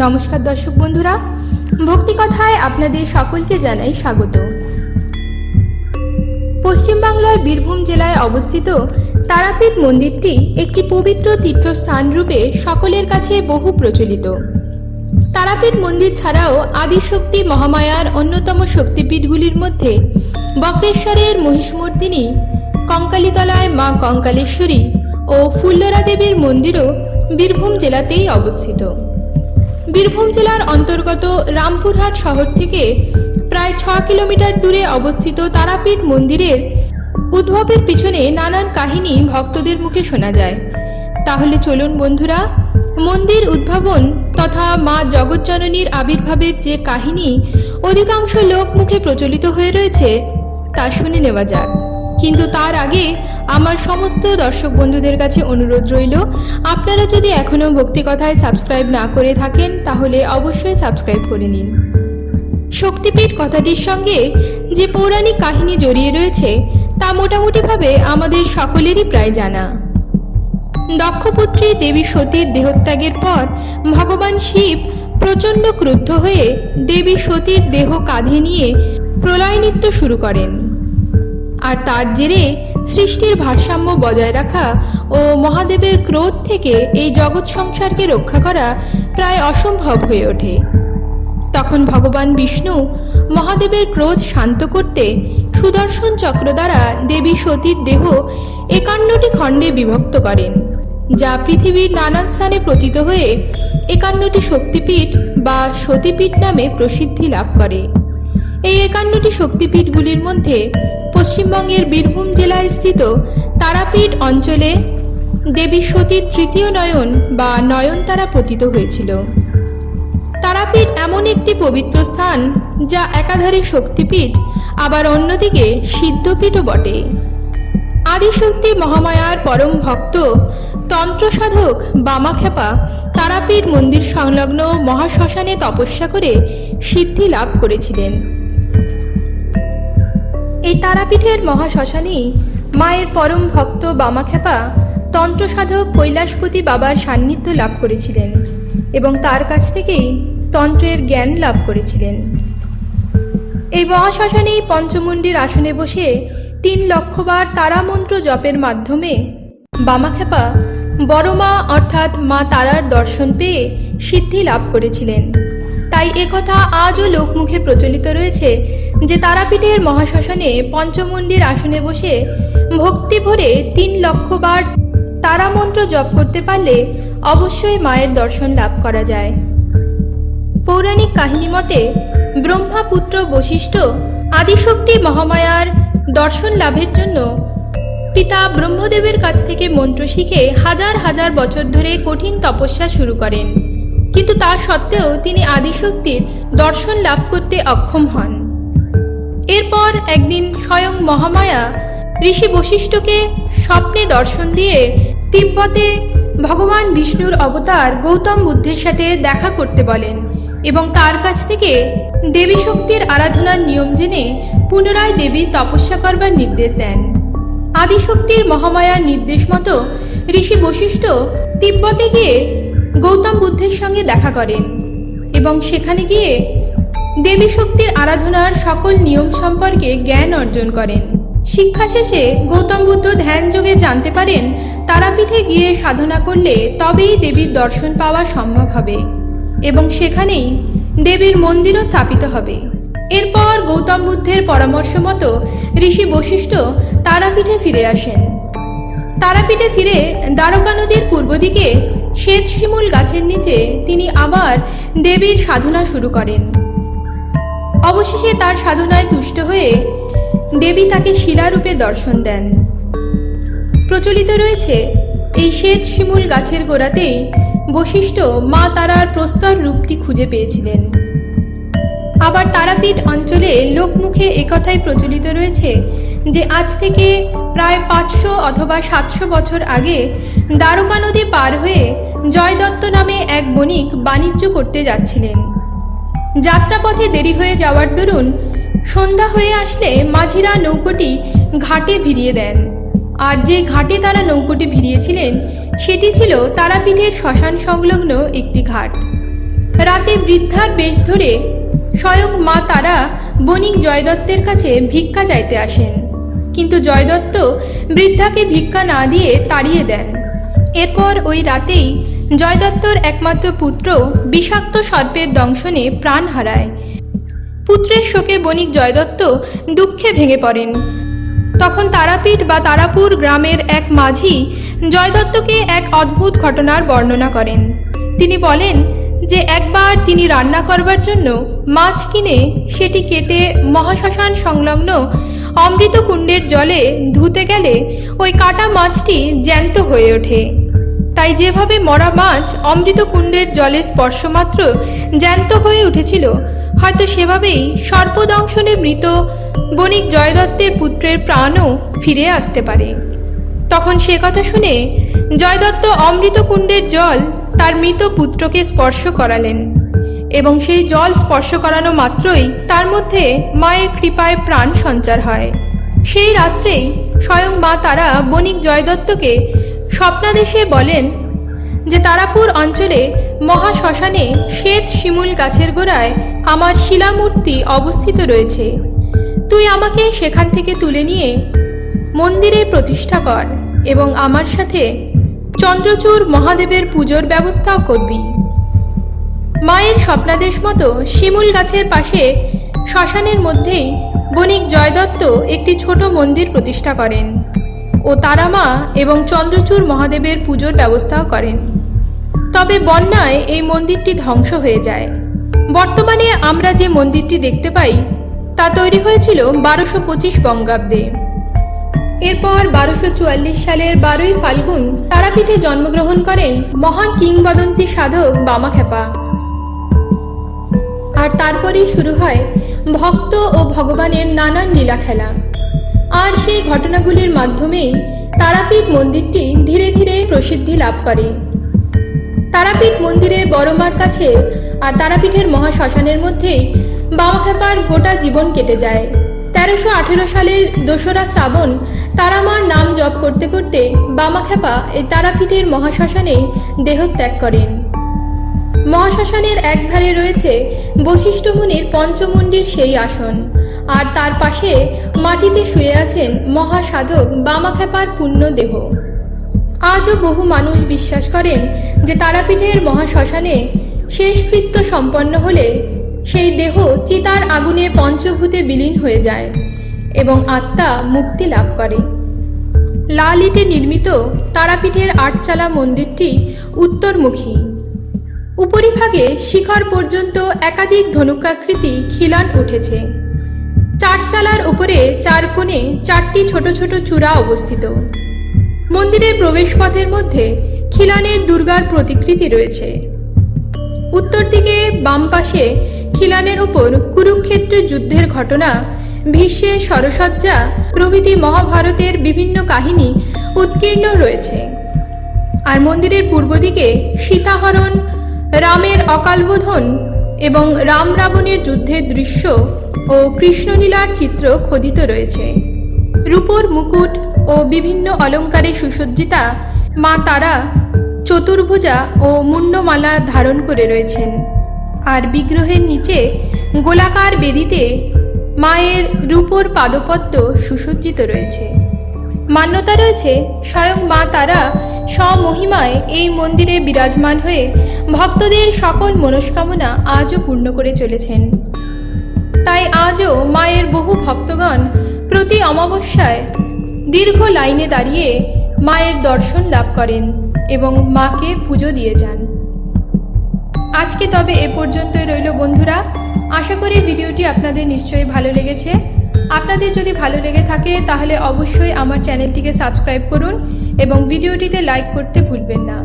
নমস্কার দর্শক বন্ধুরা, ভক্তি কথায় আপনাদের সকলকে জানাই স্বাগত। পশ্চিমবাংলার বীরভূম জেলায় অবস্থিত তারাপীঠ মন্দিরটি একটি পবিত্র তীর্থস্থান রূপে সকলের কাছে বহু প্রচলিত। তারাপীঠ মন্দির ছাড়াও আদিশক্তি মহামায়ার অন্যতম শক্তিপীঠগুলির মধ্যে বক্রেশ্বরের মহিষমর্দিনী কঙ্কালীতলায় মা কঙ্কালেশ্বরী ও ফুল্লরা দেবীর মন্দিরও বীরভূম জেলাতেই অবস্থিত। বীরভূম জেলার অন্তর্গত রামপুরহাট শহর থেকে প্রায় ছ কিলোমিটার দূরে অবস্থিত তারাপীঠ মন্দিরের উদ্ভবের পিছনে নানান কাহিনী ভক্তদের মুখে শোনা যায়। তাহলে চলুন বন্ধুরা, মন্দির উদ্ভাবন তথা মা জগজ্জননীর আবির্ভাবের যে কাহিনী অধিকাংশ লোক মুখে প্রচলিত হয়ে রয়েছে, তা শুনে নেওয়া যাক। কিন্তু তার আগে আমার সমস্ত দর্শক বন্ধুদের কাছে অনুরোধ রইল, আপনারা যদি এখনও ভক্তিকথায় সাবস্ক্রাইব না করে থাকেন, তাহলে অবশ্যই সাবস্ক্রাইব করে নিন। শক্তিপীঠ কথাটির সঙ্গে যে পৌরাণিক কাহিনী জড়িয়ে রয়েছে, তা মোটামুটিভাবে আমাদের সকলেরই প্রায় জানা। দক্ষপুত্রী দেবী সতীর দেহত্যাগের পর ভগবান শিব প্রচণ্ড ক্রুদ্ধ হয়ে দেবী সতীর দেহ কাঁধে নিয়ে প্রলয় নৃত্য শুরু করেন। আর তার জেরে সৃষ্টির ভারসাম্য বজায় রাখা ও মহাদেবের ক্রোধ থেকে এই জগৎ সংসারকে রক্ষা করা প্রায় অসম্ভব হয়ে ওঠে। তখন ভগবান বিষ্ণু মহাদেবের ক্রোধ শান্ত করতে সুদর্শন চক্র দ্বারা দেবী সতীর দেহ একান্নটি খণ্ডে বিভক্ত করেন, যা পৃথিবীর নানান স্থানে প্রতীত হয়ে একান্নটি শক্তিপীঠ বা সতীপীঠ নামে প্রসিদ্ধি লাভ করে। এই একান্নটি শক্তিপীঠগুলির মধ্যে পশ্চিমবঙ্গের বীরভূম জেলায় স্থিত তারাপীঠ অঞ্চলে দেবী সতীর তৃতীয় নয়ন বা নয়নতারা পতিত হয়েছিল। তারাপীঠ এমন একটি পবিত্র স্থান যা একাধারে শক্তিপীঠ, আবার অন্যদিকে সিদ্ধপীঠও বটে। আদিশক্তি মহামায়ার পরম ভক্ত তন্ত্র সাধক বামাখ্যাপা তারাপীঠ মন্দির সংলগ্ন মহাশ্মশানে তপস্যা করে সিদ্ধি লাভ করেছিলেন। এই তারাপীঠের মহাশ্মশানেই মায়ের পরম ভক্ত বামাখ্যাপা তন্ত্র সাধক কৈলাসপতি বাবার সান্নিধ্য লাভ করেছিলেন এবং তার কাছ থেকেই তন্ত্রের জ্ঞান লাভ করেছিলেন। এই মহাশ্মশানেই পঞ্চমুণ্ডির আসনে বসে তিন লক্ষবার তারামন্ত্র জপের মাধ্যমে বামাখ্যাপা বড়মা অর্থাৎ মা তারার দর্শন পেয়ে সিদ্ধি লাভ করেছিলেন। তাই একথা আজও লোকমুখে প্রচলিত রয়েছে যে তারাপীঠের মহাশ্মশানে পঞ্চমুণ্ডির আসনে বসে ভক্তি ভরে তিন লক্ষবার তারামন্ত্র জপ করতে পারলে অবশ্যই মায়ের দর্শন লাভ করা যায়। পৌরাণিক কাহিনী মতে ব্রহ্মাপুত্র বশিষ্ঠ আদিশক্তি মহামায়ার দর্শন লাভের জন্য পিতা ব্রহ্মদেবের কাছ থেকে মন্ত্র শিখে হাজার হাজার বছর ধরে কঠিন তপস্যা শুরু করেন। কিন্তু তা সত্ত্বেও তিনি আদিশক্তির দর্শন লাভ করতে অক্ষম হন। এরপর একদিন স্বয়ং মহামায়া ঋষি বশিষ্ঠকে স্বপ্নে দর্শন দিয়ে তিব্বতে ভগবান বিষ্ণুর অবতার গৌতম বুদ্ধের সাথে দেখা করতে বলেন এবং তার কাছ থেকে দেবী শক্তির আরাধনার নিয়ম জেনে পুনরায় দেবীর তপস্যা করবার নির্দেশ দেন। আদিশক্তির মহামায়ার নির্দেশ মতো ঋষি বশিষ্ঠ তিব্বতে গিয়ে গৌতম বুদ্ধের সঙ্গে দেখা করেন এবং সেখানে গিয়ে দেবী শক্তির আরাধনার সকল নিয়ম সম্পর্কে জ্ঞান অর্জন করেন। শিক্ষা শেষে গৌতম বুদ্ধ ধ্যান যোগে জানতে পারেন, তারাপীঠে গিয়ে সাধনা করলে তবেই দেবীর দর্শন পাওয়া সম্ভব হবে এবং সেখানেই দেবীর মন্দিরও স্থাপিত হবে। এরপর গৌতম বুদ্ধের পরামর্শ মতো ঋষি বশিষ্ঠ তারাপীঠে ফিরে আসেন। তারাপীঠে ফিরে দ্বারকা নদীর পূর্ব দিকে শ্বেত শিমুল গাছের নিচে তিনি আবার দেবীর সাধনা শুরু করেন। অবশেষে তার সাধনায় তুষ্ট হয়ে দেবী তাকে শিলারূপে দর্শন দেন। প্রচলিত রয়েছে, এই শ্বেত শিমুল গাছের গোড়াতেই বশিষ্ঠ মা তারার প্রস্তর রূপটি খুঁজে পেয়েছিলেন। আবার তারাপীঠ অঞ্চলে লোকমুখে একথাই প্রচলিত রয়েছে যে আজ থেকে প্রায় পাঁচশো অথবা সাতশো বছর আগে দ্বারকা নদী পার হয়ে জয়দত্ত নামে এক বণিক বাণিজ্য করতে যাচ্ছিলেন। যাত্রাপথে দেরি হয়ে যাওয়ার দরুন সন্ধ্যা হয়ে আসলে মাঝিরা নৌকোটি ঘাটে ভিড়িয়ে দেন। আর যে ঘাটে তারা নৌকোটি ভিড়িয়েছিলেন, সেটি ছিল তারাপীঠের শ্মশান সংলগ্ন একটি ঘাট। রাতে বৃদ্ধার বেশ ধরে স্বয়ং মা তারা বণিক জয়দত্তের কাছে ভিক্ষা চাইতে আসেন। কিন্তু জয়দত্ত বৃদ্ধাকে ভিক্ষা না দিয়ে তাড়িয়ে দেন। এরপর ওই রাতেই জয়দত্তর একমাত্র পুত্র বিষাক্ত সর্পের দংশনে প্রাণ হারায়। পুত্রের শোকে বণিক জয়দত্ত দুঃখে ভেঙে পড়েন। তখন তারাপীঠ বা তারাপুর গ্রামের এক মাঝি জয়দত্তকে এক অদ্ভুত ঘটনার বর্ণনা করেন। তিনি বলেন যে একবার তিনি রান্না করবার জন্য মাছ কিনে সেটি কেটে মহাশ্মশান সংলগ্ন অমৃত কুণ্ডের জলে ধুতে গেলে ওই কাটা মাছটি জ্যান্ত হয়ে ওঠে। তাই যেভাবে মরা মাছ অমৃত কুণ্ডের জলে স্পর্শমাত্র জ্যান্ত হয়ে উঠেছিল, হয়তো সেভাবেই সর্পদংশনে মৃত বণিক জয়দত্তের পুত্রের প্রাণও ফিরে আসতে পারে। তখন সে কথা শুনে জয়দত্ত অমৃত কুণ্ডের জল তার মৃত পুত্রকে স্পর্শ করালেন এবং সেই জল স্পর্শ করানো মাত্রই তার মধ্যে মায়ের কৃপায় প্রাণ সঞ্চার হয়। সেই রাত্রেই স্বয়ং মা তারা বণিক জয়দত্তকে স্বপ্নাদেশে বলেন যে তারাপুর অঞ্চলে মহাশ্মশানে শ্বেত শিমুল গাছের গোড়ায় আমার শিলামূর্তি অবস্থিত রয়েছে। তুই আমাকে সেখান থেকে তুলে নিয়ে মন্দিরে প্রতিষ্ঠা কর এবং আমার সাথে চন্দ্রচূড় মহাদেবের পুজোর ব্যবস্থাও করবি। মায়ের স্বপ্নাদেশ মতো শিমুল গাছের পাশে শ্মশানের মধ্যেই বণিক জয়দত্ত একটি ছোট মন্দির প্রতিষ্ঠা করেন। ও তারামা এবং চন্দ্রচূড় মহাদেবের পুজোর ব্যবস্থাও করেন। তবে বন্যায় এই মন্দিরটি ধ্বংস হয়ে যায়। বর্তমানে আমরা যে মন্দিরটি দেখতে পাই, তা তৈরি হয়েছিল বারোশো পঁচিশ বঙ্গাব্দে। এরপর বারোশো চুয়াল্লিশ সালের বারোই ফাল্গুন তারাপীঠে জন্মগ্রহণ করেন মহান কিংবদন্তি সাধক বামাখ্যাপা। আর তারপরেই শুরু হয় ভক্ত ও ভগবানের নানান লীলা খেলা আর সেই ঘটনাগুলির মাধ্যমেই তারাপীঠ মন্দিরটি ধীরে ধীরে প্রসিদ্ধি লাভ করে। তারাপীঠ মন্দিরে বড়মার কাছে আর তারাপীঠের মহাশ্মশানের মধ্যেই বামাখ্যাপার গোটা জীবন কেটে যায়। তেরোশো আঠেরো সালের দোসরা শ্রাবণ তারামার নাম জপ করতে করতে বামাখ্যাপা এই তারাপীঠের মহাশ্মশানেই দেহত্যাগ করেন। মহাশ্মশানের একধারে রয়েছে বশিষ্ঠ মুনির পঞ্চমন্ডির সেই আসন। আর তার পাশে মাটিতে শুয়ে আছেন মহাসাধক বামাখ্যাপার পূর্ণ দেহ আজও বহু মানুষ বিশ্বাস করেন যে তারাপীঠের মহাশ্মশানে শেষকৃত্য সম্পন্ন হলে সেই দেহ চিতার আগুনে পঞ্চভূতে বিলীন হয়ে যায় এবং আত্মা মুক্তি লাভ করে। লাল ইটে নির্মিত তারাপীঠের আটচালা মন্দিরটি উত্তরমুখী। উপরিভাগে শিখর পর্যন্ত একাধিক ধনুকাকৃতি খিলান উঠেছে। চারচালার উপরে চার কোণে চারটি ছোট ছোট চূড়া অবস্থিত। মন্দিরের প্রবেশপথের মধ্যে খিলানের দুর্গার প্রতিকৃতি রয়েছে। উত্তর দিকে বাম পাশে খিলানের ওপর কুরুক্ষেত্রের যুদ্ধের ঘটনা ভীষ্মের সরসজ্জা, প্রভৃতি মহাভারতের বিভিন্ন কাহিনী উৎকীর্ণ রয়েছে। আর মন্দিরের পূর্ব দিকে সীতাহরণ, রামের অকালবোধন এবং রাম রাবণের যুদ্ধের দৃশ্য ও কৃষ্ণলীলার চিত্র খোদিত রয়েছে। রূপোর মুকুট ও বিভিন্ন অলঙ্কারে সুসজ্জিতা মা তারা চতুর্ভুজা ও মুন্ডমালা ধারণ করে রয়েছেন। আর বিগ্রহের নিচে গোলাকার বেদিতে মায়ের রূপোর পাদপদ্ম সুসজ্জিত রয়েছে। মান্যতা রয়েছে, স্বয়ং মা তারা স্বমহিমায় এই মন্দিরে বিরাজমান হয়ে ভক্তদের সকল মনস্কামনা আজও পূর্ণ করে চলেছেন। তাই আজও মায়ের বহু ভক্তগণ প্রতি অমাবস্যায় দীর্ঘ লাইনে দাঁড়িয়ে মায়ের দর্শন লাভ করেন এবং মাকে পুজো দিয়ে যান। আজকে তবে এ পর্যন্তই রইল বন্ধুরা। আশা করি ভিডিওটি আপনাদের নিশ্চয়ই ভালো লেগেছে। আপনাদের যদি ভালো লেগে থাকে, তাহলে অবশ্যই আমার চ্যানেলটিকে সাবস্ক্রাইব করুন এবং ভিডিওটিতে লাইক করতে ভুলবেন না।